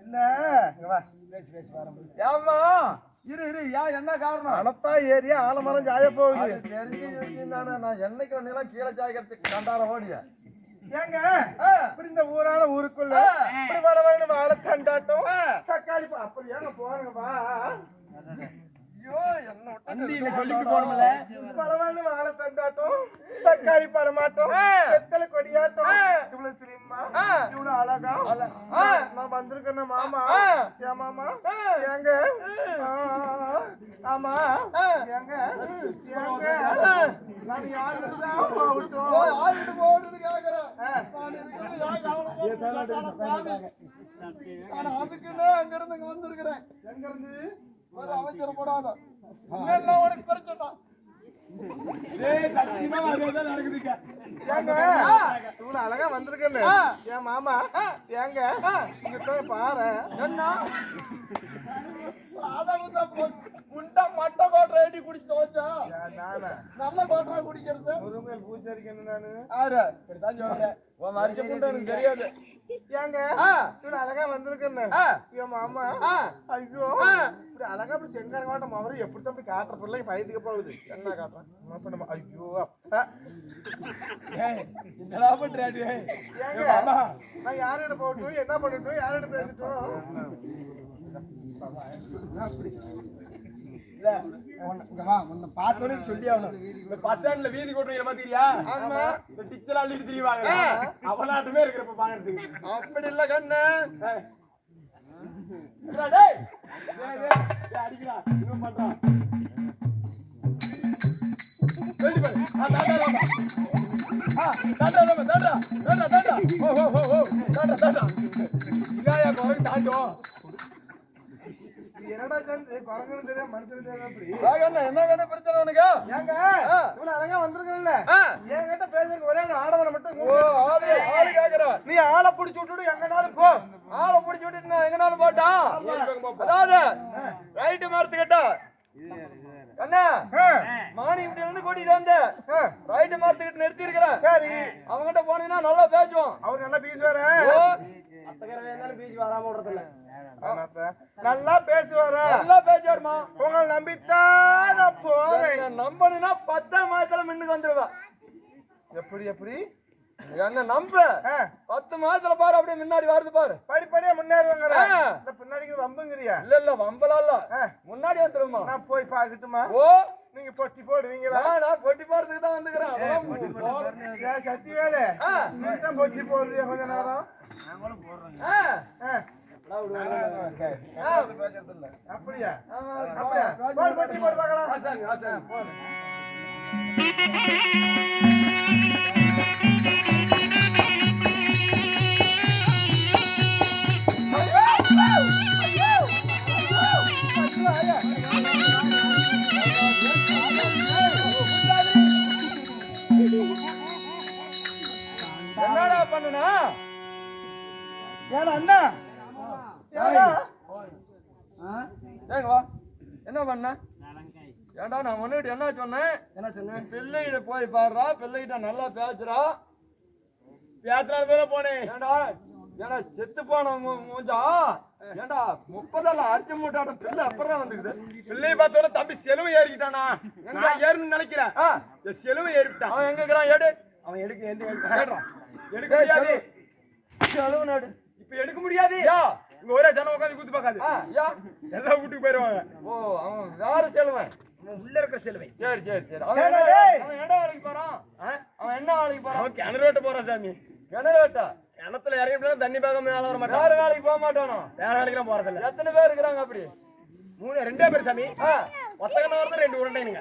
என்ன? காரணம் அனத்தா ஏரியா ஆலமரம் சாய போகுது அது தெரிஞ்சு நான் என்னைக்கு ஒண்ணெல்லாம் கீழே சாய்க்கிறதுக்கு கண்டார ஓடிய. ஏங்க? இந்த ஊரான ஊருக்குள்ள வேணும் வாழ கண்டாட்டம்? தக்காளி. அப்படி ஏங்க போறங்க வா. ஐயோ என்ன சொல்லிட்டு போனோம்ல. பரவாயில்ல வாழ தண்டாட்டம் தக்காளி பழமாட்டம் வெத்தலை கொடியாட்டம். இவ்வளவு சிலிம்மா இவ்வளவு அழகா. நான் வந்திருக்கேன் மாமா. ஏன் மாமா? ஏங்க? ஆ, ஆமா. ஏங்க? ஏங்க? நான் யாருக்கு தான் போகட்டும் யாருக்கிட்ட போடுறது கேக்குறேன். நான் இருக்கிறது யார் கவலைப்பட மாட்டானா, சாமி. நான் அதுக்குன்னே அங்க இருந்து இங்க வந்திருக்கிறேன். எங்க இருந்து? ஒரு அவசரம் போடாத. உனக்கு ஏங்க? இவ்வளவு அழகா வந்திருக்கேன்னு. என் மாமா? ஏங்க பாரு. என்ன? மட்டை கோட்டை ஏட்டி குடிச்சு தோச்சா நானா? நல்ல கோட்டை குடிக்கிறது. பூச்சரிக்கணும் நானு. ஆறு இப்படித்தான் சொல்றேன். தெரியாது. ஏங்க. இவ்வளவு அழகா வந்திருக்கேன்னு. என் மாமா. ஐயோ. இப்படி அழகா இப்படி செங்கார மாட்டம் அவரு எப்படி தான் காட்டுற பிள்ளைங்க பயத்துக்கு போகுது? என்ன காட்டுறேன்? என்ன பண்ண மா- ஐயோ அப்பா. என்னடா பண்றாடி ஏங்க நான் போகட்டும்? என்ன பண்ணட்டும்? யாரிடம் பேசட்டும்? பார்த்தோன்னே சொல்லி ஆகணும். இந்த பஸ் ஸ்டாண்ட்ல வீதி கொட்டுறீங்க பாத்தீங்களா? ஆமா. இந்த டிச்சர் அள்ளிட்டு திரிவாங்க அவனாட்டுமே இருக்கிறப்ப பாக்குறதுக்கு. அப்படி இல்ல கண்ணு. அடிக்கிறா. இன்னும் பண்றான். தாண்டா, தாண்டா. தாண்டா, தாண்டா, தாண்டா, தாண்டா, தாண்டா. ஓ, ஓ, தாண்டா, தாண்டா. என்னடா சேர்ந்து குரங்குன்னு அப்படி அண்ணா, என்ன வேணும் பிரச்சனை உனக்கு? ஏங்க. இவ்வளவு அழகா வந்திருக்கல ஆ. என்கிட்ட பேசுறதுக்கு ஒரே ஆடவனை மட்டும் ஓ ஆளு ஆளு கேக்குற. நீ ஆளை புடிச்சு விட்டுட்டு எங்கனாலும் போ. ஆளை பிடிச்சி விட்டுட்டு நான் எங்கனாலும் போட்டா? அதாவது ரைட்டு மரத்துக்கிட்ட அண்ணா மானி இப்படி இருந்து கூட்டிட்டு வந்து. ரைட்டு மரத்துக்கிட்ட நிறுத்தி இருக்கிறேன் சரி. அவங்ககிட்ட போனீங்கன்னா நல்லா பேசுவோம் அவர் நல்லா பேசுவாரு. ஓ, நல்லா பேசுவாரு? நல்லா பேசுவாருமா. உங்களை நம்பித்தான் நான் போறேன் நம்பணும்னா பத்தாம் மாதத்துல முன்னுக்கு வந்துருவா. எப்படி எப்படி? என்ன நம்பு? பத்து மாதத்துல பாரு அப்படியே முன்னாடி வருது பாரு. படிப்படியா முன்னேறுவாங்க ஆ. இந்த பின்னாடி வம்புங்கிறியா. இல்ல இல்ல வம்பலா இல்ல. முன்னாடி வந்துருமா நான் போய் பாக்கட்டுமா ஓ. நீங்க பொட்டி போடுவீங்களா? நான் பொட்டி போறதுக்கு தான் வந்துக்கிறேன். சத்தி வேலை பொட்டி போடுறியா கொஞ்ச நேரம். ஆ, ஆ. அப்படியா? ஆமா, அப்படியா? போடு பொட்டி போடு பார்க்கலாம். ஆசாமி, ஆசாமி, போடு. என்னடா பண்ணுனா? ஏடா அண்ணா. ஏங்க வா என்ன பண்ண? ஏன்டா நான் முன்னாடி என்ன சொன்னேன்? என்ன சொன்னேன்? பிள்ளைகிட்ட போய் பாடுறா பிள்ளைகிட்ட நல்லா பேசுறா. பேசுறாரு தானே போனேன் ஏண்டா ஏடா செத்து போன மூ- மூஞ்சா? ஏண்டா முப்பதால அரிசி மூட்டாட்டம் பிள்ளை அப்புறம் வந்துக்குது. பிள்ளைய பார்த்தவரை தம்பி செலவு ஏறிக்கிட்டானா? நான் ஏறணும்னு நினைக்கிறேன். ஆ, இந்த செலவு ஏறிவிட்டான் அவன் எங்க இருக்கிறான்? எடு. அவன் எடுக்க எந்த ஏடுறான். எடுக்க முடியாது. இப்ப எடுக்க முடியாது. யா. இங்க ஒரே ஜனம் உட்காந்து கூத்து பார்க்காது. எல்லாம் வீட்டுக்கு போயிருவாங்க. ஓ அவன் வேற செலவன்? உள்ள இருக்கிற செலவை சரி சரி சரி. அவன் என்ன- வேலைக்கு போறான்? அவன் என்ன வேலைக்கு போறான்? அவன் கிணறு வெட்ட போறான் சாமி. கிணறு வெட்டா? கிணத்துல இறங்கி தண்ணி பார்க்க மேல வர மாட்டான். வேற வேலைக்கு போக மாட்டானோ? வேற வேலைக்கு போறதில்ல. எத்தனை பேர் இருக்கிறாங்க அப்படி? மூணு ரெண்டே பேர் சாமி. ஆ, ஒத்த கண்ண வரது ரெண்டு உருண்டைனுங்க.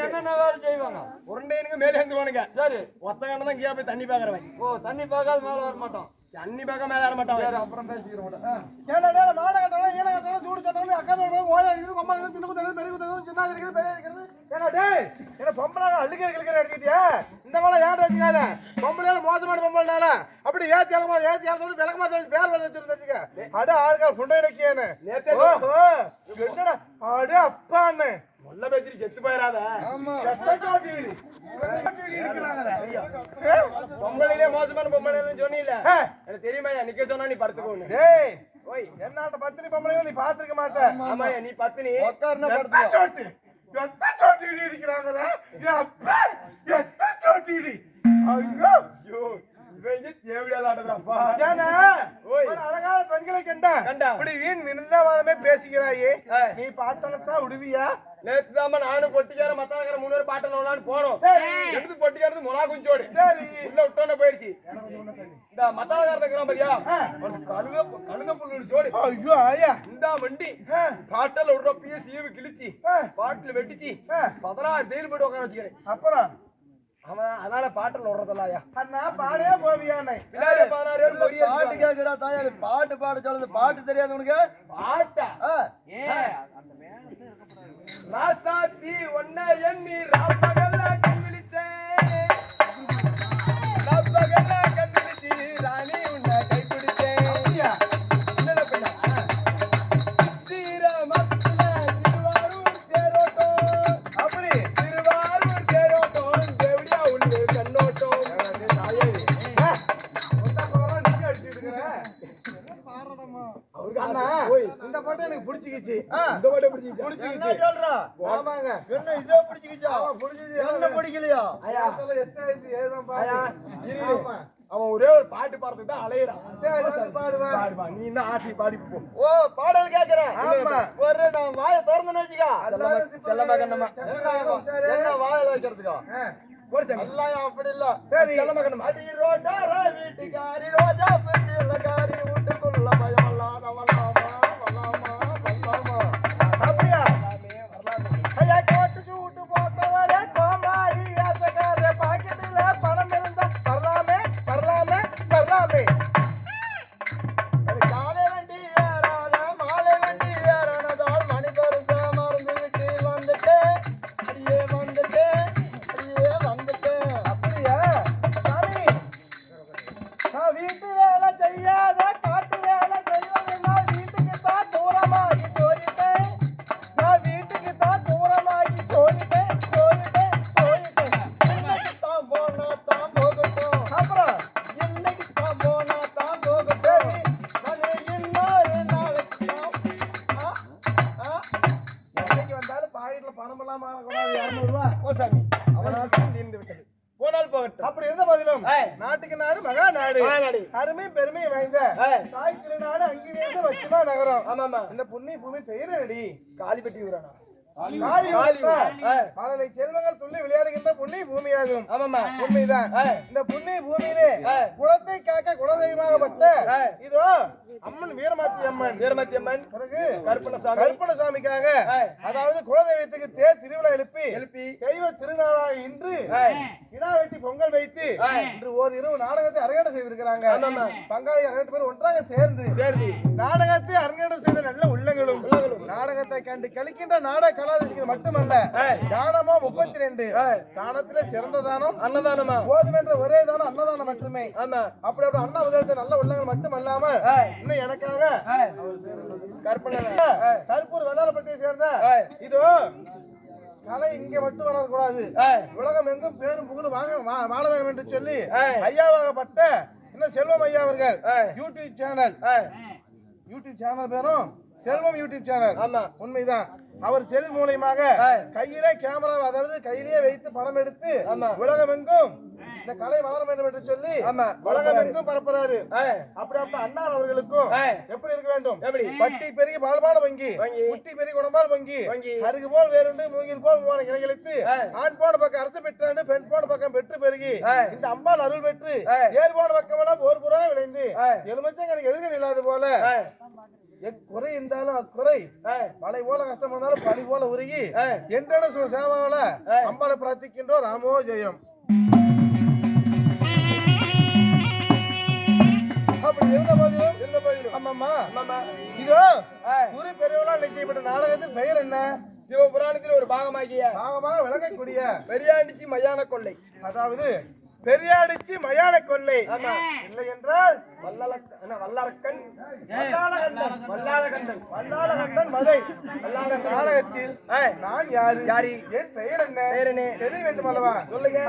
என்னென்ன வேலை செய்வாங்க? உருண்டைனுங்க மேலே எழுந்துவானுங்க சரி. ஒத்த கண்ண தான் கீழே போய் தண்ணி பாக்குறவன் ஓ தண்ணி பார்க்காத மேல வர மாட்டோம் தண்ணி பார்க்க மேல வர மாட்டான். சரி அப்புறம் பேசிக்கிறோம். ஏடா டேய் மாட ஈன கட்டலாம் சூடு சட்டை அக்கா ஓயா இருக்குது கொம்பா இருக்குது சின்ன குத்தது பெரிய குத்தது சின்ன இருக்குது பெரிய இருக்குது ஏன்னா டேய் என்ன பொம்பளை அழுகிற கிழக்கிற எடுத்துக்கிட்டியா? இந்த மாதிரி ஏன் வச்சுக்காத பொம்பளையால மோசமான பொம்பளைனால. அப்படி ஏத்தி இறமா ஏத்தி இறந்து விளக்கமா பேர் வந்து வச்சிருந்துச்சுக்க அட ஆளுக்கார் புண்டை இலக்கியன்னு நேத்தே ஓஹோ என்னடா அட அப்பான்னு. முல்ல பேச்சிரி செத்து போயிடாத ஆமா. பொம்பளையிலே மோசமான பொம்பளை சொன்னீல. எனக்கு நிக்க சொன்னா நீ படுத்துக்கோன்னு. டேய். ஓய். என்னாட்ட பத்தினி பொம்பளையும் நீ பாத்துருக்க மாட்ட? ஆமாயா நீ பத்தினி. உட்காருனா படுத்து எத்த சோட்டி? இடி அடிக்கிறாங்கடா என் அப்பா எத்த சோட்டி இடி? ஐயோ ஐயோ இவன் இங்க தேவையில்லாத ஆடுறாப்பா ஏன்னா ஓய். ஒரு பெண்களை கண்டா? கண்டா. இப்படி வீண் நிர்ணயவாதமே பேசுகிறாயே. நீ பார்த்தனத்தான் விடுவியா? தாம நானும் பொட்டிக்கார மத்தாக்கார மூணு பேர் பாட்டம் நோலான்னு போனோம். எடுத்து பொட்டிக்காரது மொளா குஞ்சோடு. சரி. உள்ள விட்டோன்னு போயிடுச்சு. இந்த மத்தாக்காரன் இருக்கிறான் பாத்தியா? ஒரு கழுத கழுத புல்லு ஜோடி ஐயோ ஆயா. இந்த வண்டி. காட்டல விடுறப்பயே சீவு கிழிச்சு. பாட்டில் வெட்டிச்சு. பதினாறு தேயில் போட்டு உட்கார வச்சுக்கிறேன். அப்புறம்? அவன் அதனால பாட்டில் விடுறதில்ல ஐயா. அண்ணா பாடே போவியானே பாட்டு கேக்குறா தாயா பாட்டு பாட சொல்லுது பாட்டு தெரியாது உனக்கு? பாட்டா? ராசாத்தி பாட்டு எனக்கு பிடிச்சிக்கிச்சு. இந்த பாட்டை பிடிச்சிக்கிச்சா? என்ன சொல்றா? ஆமாங்க. என்ன இதோ பிடிச்சிக்கிச்சா? ஆமா, பிடிச்சிச்சு. என்ன பிடிக்கலையா? ஐயா, எத்தனை ஆயிடுச்சு, இரு. ஆமா. அவன் ஒரே ஒரு பாட்டு பாடுறதுக்கு தான் அலையிறான். பாடுவேன். பாடுவா நீ என்ன ஆசி பாடி போ. ஓ பாடல் கேக்குறேன். ஆமா. ஒரு நான் வாயை திறந்து வச்சுக்கா. இப்ப செல்லம்மா, கண்ணம்மா. என்ன வாயில வைக்கிறதுக்கா. எல்லாம் அப்படி இல்ல. சரி. செல்லம்மா கண்ணம்மா. அடி ரோட்டார வீட்டுக்காரி ரோஜா வீட்டுக்குள்ள பெருமை வாய்ந்த. தாய் திருநாடு அங்கிருந்து வச்சுமா நகரம் ஆமாமா இந்த புண்ணிய பூமி பெயரடி காலிப்பட்டி ஊரானா. மழலை செல்வங்கள் துள்ளி விளையாடுகின்ற புண்ணிய பூமியாகும் ஆமாமா உண்மைதான் ஏய். இந்த புண்ணிய பூமியிலே ஏய். குலத்தை காக்க குலதெய்வமாகப்பட்ட ஏய். இதோ அம்மன் வீரமாத்தி அம்மன். வீரமத்தி அம்மன். பிறகு கருப்பணசாமி கருப்பணசாமிக்காக ஏய். அதாவது குலதெய்வத்துக்கு தேர் திருவிழா எழுப்பி எழுப்பி. தெய்வ திருநாளாக இன்று. கிடா வெட்டி பொங்கல் வைத்து. இன்று ஒரு இரவு நாடகத்தை அரங்கேற்றம் செய்திருக்கிறாங்க. பங்காளி அனைத்து பேர் ஒன்றாக சேர்ந்து சேர்ந்து. நாடகத்தை அரங்கேற்றம் செய்த நல்ல உள்ளங்களும் நாடகத்தை கண்டு கழிக்கின்ற நாடக கலாரசிகள் மட்டுமல்ல. தானமா முப்பத்தி ரெண்டு. தானத்திலே சிறந்த தானம் அன்னதானமா போதும் என்ற ஒரே தானம் அன்னதானம் மட்டுமே ஆமா அப்படி அப்படி அண்ணா உதயத்தை நல்ல உள்ளங்கள் ஏய். இன்னும் எனக்காக. கற்பனை கருப்பூர் வெள்ளாரப்பட்டியை சேர்ந்த. இதோ கலை இங்க மட்டும் வளரக்கூடாது. உலகம் எங்கும் பேரும் புகழும் வாங்க வாழ வேண்டும் என்று சொல்லி. ஐயாவாகப்பட்ட இன்னும் செல்வம் ஐயா அவர்கள். YouTube channel. யூடியூப் சேனல் பேரும் செல்வம் யூடியூப் சேனல் ஆமா உண்மைதான் அவர் செல் மூலியமாக. கையிலே கேமரா அதாவது கையிலேயே வைத்து படம் எடுத்து. உலகம் எங்கும் இந்த கலை வளர வேண்டும் என்று சொல்லி. உலகம் எங்கும் பரப்புறாரு. அப்படி அப்ப அண்ணா அவர்களுக்கும். எப்படி இருக்க வேண்டும் எப்படி? பட்டி பெருகி பால்பான வங்கி. குட்டி பெருகி குடம்பால் வங்கி வங்கி. அருகு போல் வேறுண்டு மூங்கில் போல் மூணு கிளைகளுக்கு. ஆண் போன பக்கம் அரசு பெற்றாண்டு பெண் போன பக்கம் பெற்று பெருகி. இந்த அம்பாள் அருள் பெற்று. ஏர் போன பக்கம் எல்லாம் ஒரு புறம் விளைந்து ஏய். எலுமிச்சங்களுக்கு எதிர்கள் இல்லாத போல எக்குறை இருந்தாலும் அக்குறை. மலை போல கஷ்டம் வந்தாலும் பனி போல உருகி. என்றோட சேவாவில. அம்பாளை பிரார்த்திக்கின்றோம் ராமோ ஜெயம் அப்படி இருந்த போதிலும் இருந்த போதிலும் ஆமாம்மா ஆமாம்மா. இதோ குரு பெரியவளால் நிச்சயப்பட்ட நாடகத்தின் பெயர் என்ன சிவபுராணத்தில் ஒரு பாகமாகிய பாகமாக விளங்கக்கூடிய பெரியாண்டிச்சி மயான கொள்ளை அதாவது பெரியாடிச்சி மயான கொள்ளை. இல்லை என்றால் வல்லரக்கன்? வல்லாளகண்டன் வல்லாளகண்டன் மதை. வல்லாள நாடகத்தில் நான் யாரு? யாரு? என் பெயர் என்ன? பெயர் என்ன? தெரிய வேண்டும் அல்லவா சொல்லுங்க